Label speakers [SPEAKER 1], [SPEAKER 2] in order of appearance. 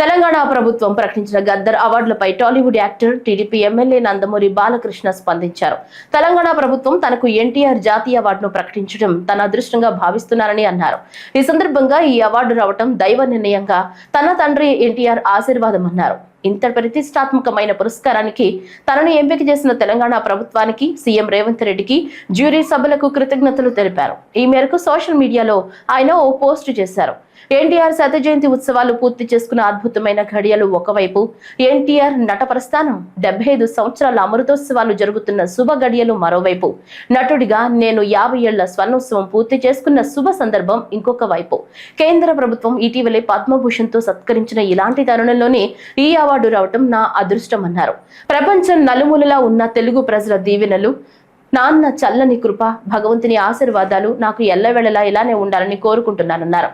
[SPEAKER 1] తెలంగాణ ప్రభుత్వం ప్రకటించిన Gaddar అవార్డులపై Tollywood actor TDP MLA Nandamuri Balakrishna స్పందించారు. తెలంగాణ ప్రభుత్వం తనకు ఎన్టీఆర్ జాతీయ అవార్డును ప్రకటించడం తన అదృష్టంగా భావిస్తున్నారని అన్నారు. ఈ సందర్భంగా ఈ అవార్డు రావడం దైవ నిర్ణయంగా తన తండ్రి ఎన్టీఆర్ ఆశీర్వాదం అన్నారు ఇంత ప్రతిష్టాత్మకమైన పురస్కారానికి తనను ఎంపిక చేసిన తెలంగాణ ప్రభుత్వానికి సీఎం రేవంత్ రెడ్డికి జ్యూరీ సభలకు కృతజ్ఞతలు తెలిపారు. ఈ మేరకు సోషల్ మీడియాలో ఆయన ఓ పోస్ట్ చేశారు. ఎన్టీఆర్ శత జయంతి ఉత్సవాలు పూర్తి చేసుకున్న అద్భుతమైన ఘడియలు ఒకవైపు ఎన్టీఆర్ నట ప్రస్థానం డెబ్బై ఐదు సంవత్సరాల అమృతోత్సవాలు జరుగుతున్న శుభ గడియలు మరోవైపు నటుడిగా నేను యాభై ఏళ్ళ స్వర్ణోత్సవం పూర్తి చేసుకున్న శుభ సందర్భం ఇంకొక వైపు. కేంద్ర ప్రభుత్వం ఇటీవలే పద్మభూషణ్తో సత్కరించిన ఇలాంటి తరుణంలోనే ఈ అవార్డు రావటం నా అదృష్టం అన్నారు ప్రపంచం నలుమూలలా ఉన్న తెలుగు ప్రజల దీవెనలు. నాన్న చల్లని కృప భగవంతుని ఆశీర్వాదాలు నాకు ఎల్లవేళలా ఇలానే ఉండాలని కోరుకుంటున్నానన్నారు.